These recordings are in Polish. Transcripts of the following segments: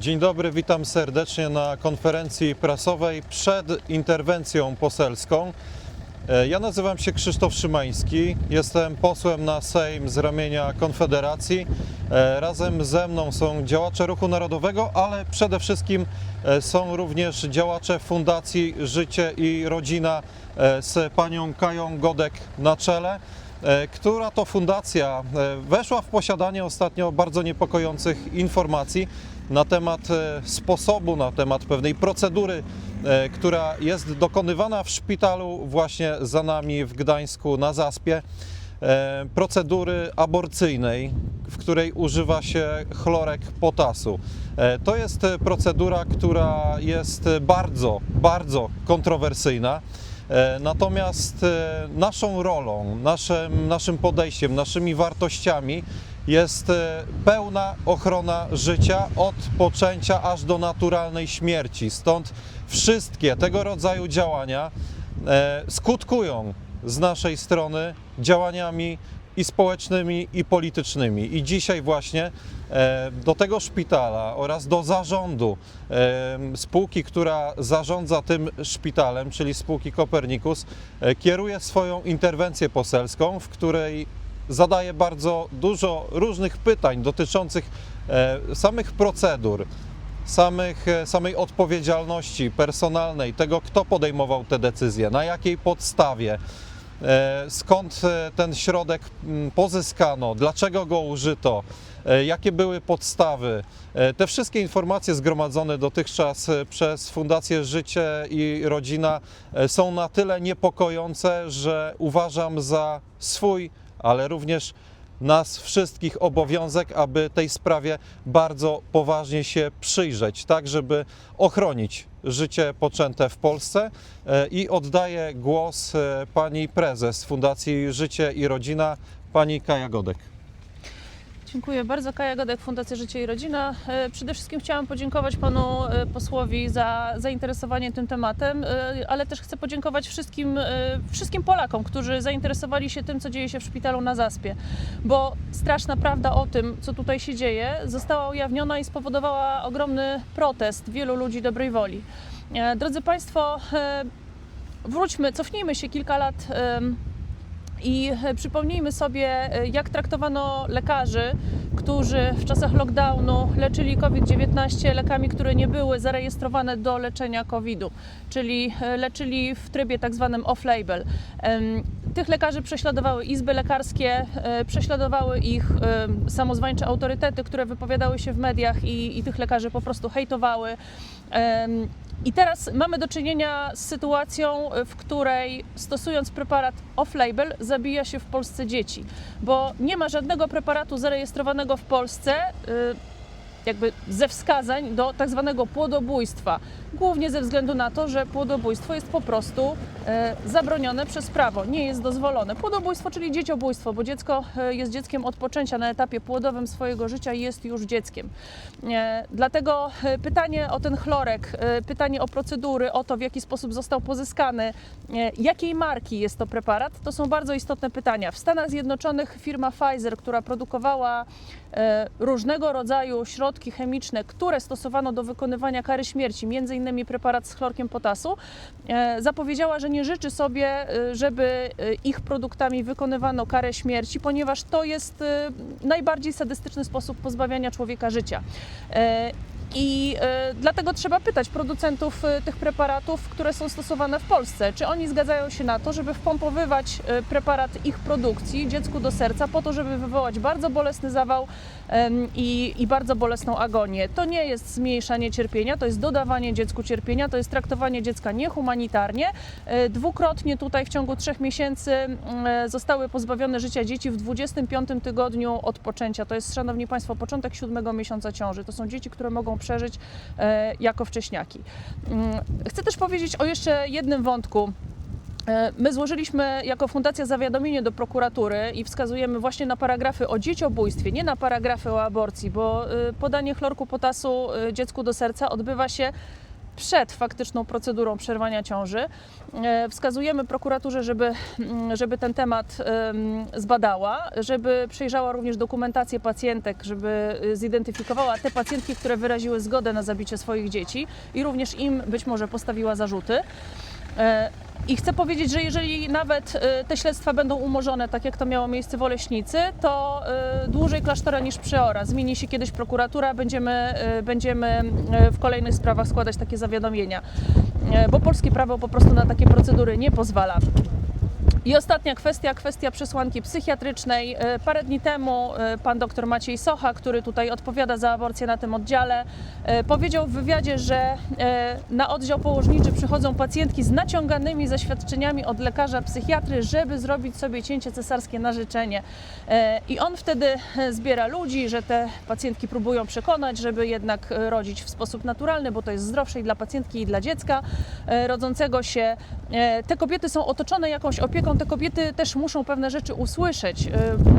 Dzień dobry, witam serdecznie na konferencji prasowej przed interwencją poselską. E, Ja nazywam się Krzysztof Szymański, jestem posłem na Sejm z ramienia Konfederacji. E, Razem ze mną są działacze Ruchu Narodowego, ale przede wszystkim e, są również działacze Fundacji Życie i Rodzina z panią Kają Godek na czele która to fundacja weszła w posiadanie ostatnio bardzo niepokojących informacji na temat e, sposobu, na temat pewnej procedury, e, która jest dokonywana w szpitalu właśnie za nami w Gdańsku na Zaspie. E, Procedury aborcyjnej, w której używa się chlorek potasu. To jest procedura, która jest bardzo, bardzo kontrowersyjna. Natomiast naszą rolą, naszym, naszym podejściem, naszymi wartościami jest e, pełna ochrona życia od poczęcia aż do naturalnej śmierci. Stąd wszystkie tego rodzaju działania e, skutkują z naszej strony działaniami i społecznymi, i politycznymi. I dzisiaj właśnie e, do tego szpitala oraz do zarządu spółki, która zarządza tym szpitalem, czyli spółki Kopernikus, kieruje swoją interwencję poselską, w której zadaje bardzo dużo różnych pytań dotyczących e, samych procedur, samych, e, samej odpowiedzialności personalnej, tego kto podejmował te decyzje, na jakiej podstawie, e, skąd ten środek mm, pozyskano, dlaczego go użyto, jakie były podstawy. Te wszystkie informacje zgromadzone dotychczas przez Fundację Życie i Rodzina są na tyle niepokojące, że uważam za swój, ale również nas wszystkich obowiązek, aby tej sprawie bardzo poważnie się przyjrzeć, tak żeby ochronić życie poczęte w Polsce. E, I oddaję głos e, pani prezes Fundacji Życie i Rodzina, pani Kaja Godek. Dziękuję bardzo. Kaja Godek, Fundacja Życie i Rodzina. E, Przede wszystkim chciałam podziękować panu e, posłowi za zainteresowanie tym tematem, e, ale też chcę podziękować wszystkim, wszystkim Polakom, którzy zainteresowali się tym, co dzieje się w szpitalu na Zaspie, bo straszna prawda o tym, co tutaj się dzieje, została ujawniona i spowodowała ogromny protest wielu ludzi dobrej woli. Drodzy Państwo, wróćmy, cofnijmy się kilka lat i e, przypomnijmy sobie, e, jak traktowano lekarzy, którzy w czasach lockdownu leczyli COVID-19 lekami, które nie były zarejestrowane do leczenia COVID-u, czyli e, leczyli w trybie tak zwanym off-label. Tych lekarzy prześladowały izby lekarskie, prześladowały ich samozwańcze autorytety, które wypowiadały się w mediach i, i tych lekarzy po prostu hejtowały. I teraz mamy do czynienia z sytuacją, w której stosując preparat off-label zabija się w Polsce dzieci, bo nie ma żadnego preparatu zarejestrowanego w Polsce. y, Jakby ze wskazań do tak zwanego płodobójstwa, głównie ze względu na to, że płodobójstwo jest po prostu e, zabronione przez prawo, nie jest dozwolone. Płodobójstwo, czyli dzieciobójstwo, bo dziecko e, jest dzieckiem od poczęcia na etapie płodowym swojego życia i jest już dzieckiem. E, Dlatego pytanie o ten chlorek, pytanie o procedury, o to w jaki sposób został pozyskany, jakiej marki jest to preparat, to są bardzo istotne pytania. W Stanach Zjednoczonych firma Pfizer, która produkowała różnego rodzaju środki chemiczne, które stosowano do wykonywania kary śmierci, innymi preparat z chlorkiem potasu, e, zapowiedziała, że nie życzy sobie, e, żeby e, ich produktami wykonywano karę śmierci, ponieważ to jest najbardziej sadystyczny sposób pozbawiania człowieka życia. I e, dlatego trzeba pytać producentów e, tych preparatów, które są stosowane w Polsce, czy oni zgadzają się na to, żeby wpompowywać e, preparat ich produkcji dziecku do serca po to, żeby wywołać bardzo bolesny zawał i, i bardzo bolesną agonię. To nie jest zmniejszanie cierpienia, to jest dodawanie dziecku cierpienia, to jest traktowanie dziecka niehumanitarnie. Dwukrotnie tutaj w ciągu trzech miesięcy zostały pozbawione życia dzieci w 25 tygodniu od poczęcia. To jest, szanowni Państwo, początek siódmego miesiąca ciąży. To są dzieci, które mogą przeżyć e, jako wcześniaki. Mm, Chcę też powiedzieć o jeszcze jednym wątku. E, My złożyliśmy jako fundacja zawiadomienie do prokuratury i wskazujemy właśnie na paragrafy o dzieciobójstwie, nie na paragrafy o aborcji, bo e, podanie chlorku potasu dziecku do serca odbywa się przed faktyczną procedurą przerwania ciąży. E, Wskazujemy prokuraturze, żeby, mm, żeby ten temat em, zbadała, żeby przejrzała również dokumentację pacjentek, żeby y, zidentyfikowała te pacjentki, które wyraziły zgodę na zabicie swoich dzieci i również im być może postawiła zarzuty. E, I chcę powiedzieć, że jeżeli nawet e, te śledztwa będą umorzone, tak jak to miało miejsce w Oleśnicy, to e, dłużej klasztora niż przeora. Zmieni się kiedyś prokuratura, będziemy, będziemy w kolejnych sprawach składać takie zawiadomienia, bo polskie prawo po prostu na takie procedury nie pozwala. I ostatnia kwestia, kwestia przesłanki psychiatrycznej. E, Parę dni temu e, pan dr Maciej Socha, który tutaj odpowiada za aborcję na tym oddziale, e, powiedział w wywiadzie, że na oddział położniczy przychodzą pacjentki z naciąganymi zaświadczeniami od lekarza psychiatry, żeby zrobić sobie cięcie cesarskie na życzenie. I on wtedy zbiera ludzi, że te pacjentki próbują przekonać, żeby jednak rodzić w sposób naturalny, bo to jest zdrowsze i dla pacjentki, i dla dziecka rodzącego się. Te kobiety są otoczone jakąś opieką, te kobiety też muszą pewne rzeczy usłyszeć, e,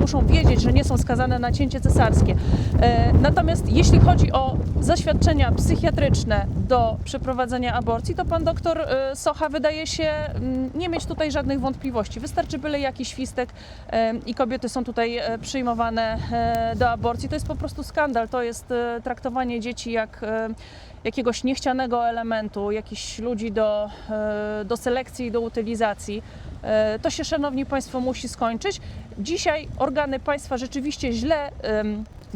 muszą wiedzieć, że nie są skazane na cięcie cesarskie. E, Natomiast jeśli chodzi o zaświadczenia psychiatryczne do przeprowadzenia aborcji, to pan doktor e, Socha wydaje się mm, nie mieć tutaj żadnych wątpliwości. Wystarczy byle jakiś świstek i kobiety są tutaj przyjmowane do aborcji. To jest po prostu skandal. To jest traktowanie dzieci jak jakiegoś niechcianego elementu, jakichś ludzi do, do selekcji i do utylizacji. E, To się, szanowni państwo, musi skończyć. Dzisiaj organy państwa rzeczywiście źle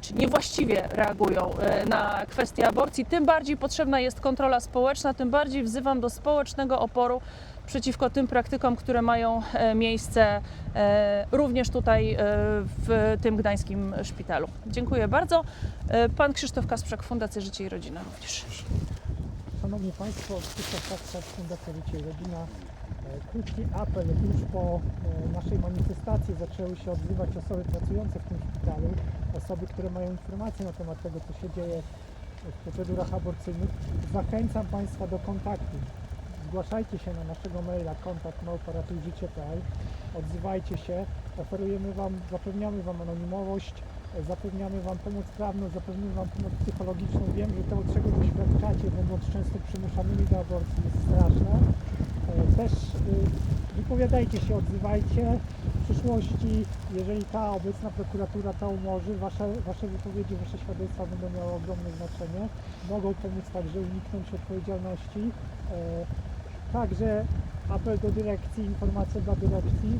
czy niewłaściwie reagują e, na kwestię aborcji. Tym bardziej potrzebna jest kontrola społeczna, tym bardziej wzywam do społecznego oporu przeciwko tym praktykom, które mają e, miejsce również tutaj w tym gdańskim szpitalu. Dziękuję bardzo. Pan Krzysztof Kasprzak, Fundacja Życie i Rodzina również. Szanowni Państwo, Krzysztof Kaczak, Fundacja Życie i Rodzina. Krótki apel. Już po e, naszej manifestacji zaczęły się odzywać osoby pracujące w tym szpitalu, osoby, które mają informacje na temat tego, co się dzieje w procedurach aborcyjnych. Zachęcam Państwa do kontaktu. Zgłaszajcie się na naszego maila kontakt małparatujżycie.pl Odzywajcie się. Oferujemy Wam, zapewniamy Wam anonimowość, zapewniamy Wam pomoc prawną, zapewniamy Wam pomoc psychologiczną. Wiem, że to, czego doświadczacie, będąc często przymuszanymi do aborcji, jest straszne. Też y, wypowiadajcie się, odzywajcie. W przyszłości, jeżeli ta obecna prokuratura to umorzy, wasze, wasze wypowiedzi, wasze świadectwa będą miały ogromne znaczenie. Mogą pomóc także uniknąć odpowiedzialności. E, Także apel do dyrekcji, informacja dla dyrekcji,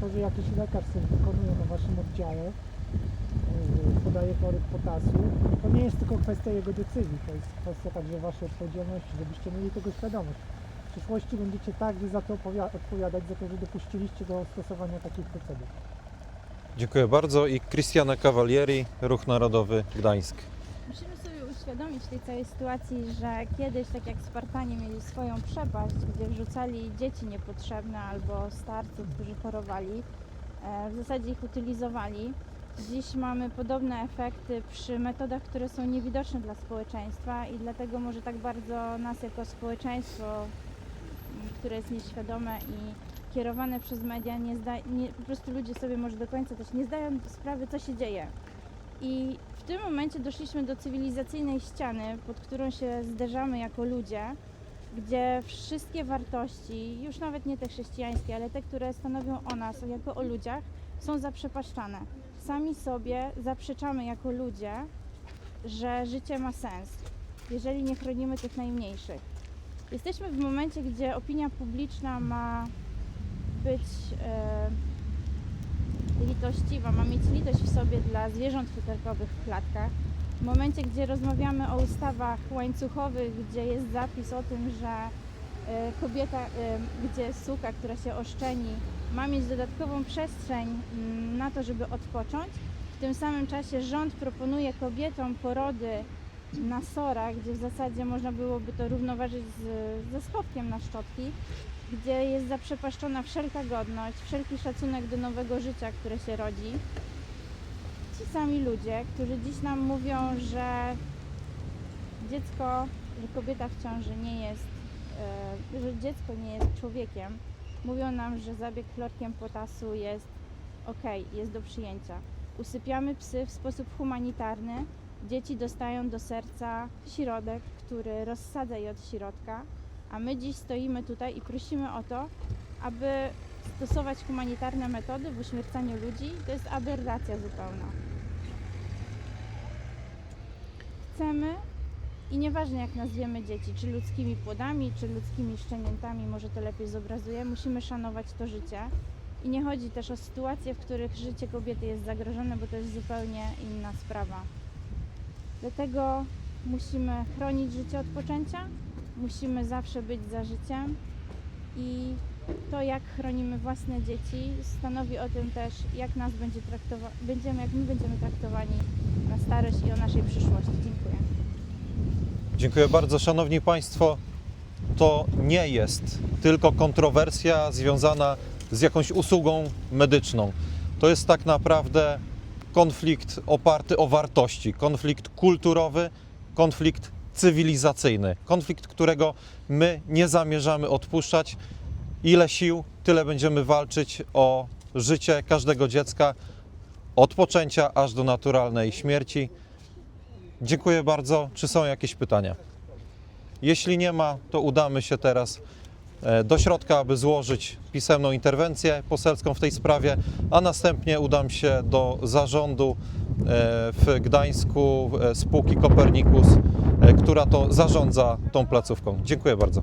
to, że jakiś lekarz coś wykonuje na waszym oddziale, e, podaje chorób potasu, to nie jest tylko kwestia jego decyzji, to jest kwestia także waszej odpowiedzialności, żebyście mieli tego świadomość. W przyszłości będziecie także za to odpowiadać, za to, że dopuściliście do stosowania takich procedur. Dziękuję bardzo i Cristiana Cavalieri, Ruch Narodowy Gdańsk. Musimy sobie uświadomić w tej całej sytuacji, że kiedyś, tak jak Spartanie mieli swoją przepaść, gdzie wrzucali dzieci niepotrzebne albo starców, którzy chorowali, e, w zasadzie ich utylizowali. Dziś mamy podobne efekty przy metodach, które są niewidoczne dla społeczeństwa i dlatego może tak bardzo nas jako społeczeństwo, które jest nieświadome i kierowane przez media, nie zda, nie, po prostu ludzie sobie może do końca też nie zdają sprawy, co się dzieje. I w tym momencie doszliśmy do cywilizacyjnej ściany, pod którą się zderzamy jako ludzie, gdzie wszystkie wartości, już nawet nie te chrześcijańskie, ale te, które stanowią o nas jako o ludziach, są zaprzepaszczane. Sami sobie zaprzeczamy jako ludzie, że życie ma sens, jeżeli nie chronimy tych najmniejszych. Jesteśmy w momencie, gdzie opinia publiczna ma być e, litościwa, ma mieć litość w sobie dla zwierząt futerkowych w klatkach. W momencie, gdzie rozmawiamy o ustawach łańcuchowych, gdzie jest zapis o tym, że e, kobieta, e, gdzie suka, która się oszczeni, ma mieć dodatkową przestrzeń mm, na to, żeby odpocząć. W tym samym czasie rząd proponuje kobietom porody na SORach, gdzie w zasadzie można byłoby to równoważyć z, ze schowkiem na szczotki, gdzie jest zaprzepaszczona wszelka godność, wszelki szacunek do nowego życia, które się rodzi. Ci sami ludzie, którzy dziś nam mówią, że dziecko, że kobieta w ciąży nie jest, e, że dziecko nie jest człowiekiem, mówią nam, że zabieg chlorkiem potasu jest ok, jest do przyjęcia. Usypiamy psy w sposób humanitarny, Dzieci dostają do serca środek, który rozsadza je od środka, a my dziś stoimy tutaj i prosimy o to, aby stosować humanitarne metody w uśmiercaniu ludzi. To jest aberracja zupełna. Chcemy i nieważne jak nazwiemy dzieci, czy ludzkimi płodami, czy ludzkimi szczeniętami, może to lepiej zobrazuje, musimy szanować to życie. I nie chodzi też o sytuacje, w których życie kobiety jest zagrożone, bo to jest zupełnie inna sprawa. Dlatego musimy chronić życie od poczęcia, musimy zawsze być za życiem i to, jak chronimy własne dzieci, stanowi o tym też, jak nas będzie traktowa- będziemy, jak my będziemy traktowani na starość i o naszej przyszłości. Dziękuję. Dziękuję bardzo. Szanowni Państwo, to nie jest tylko kontrowersja związana z jakąś usługą medyczną. To jest tak naprawdę konflikt oparty o wartości, konflikt kulturowy, konflikt cywilizacyjny, konflikt, którego my nie zamierzamy odpuszczać. Ile sił, tyle będziemy walczyć o życie każdego dziecka od poczęcia aż do naturalnej śmierci. Dziękuję bardzo. Czy są jakieś pytania? Jeśli nie ma, to udamy się teraz do środka, aby złożyć pisemną interwencję poselską w tej sprawie, a następnie udam się do zarządu e, w Gdańsku e, spółki Kopernikus, e, która to zarządza tą placówką. Dziękuję bardzo.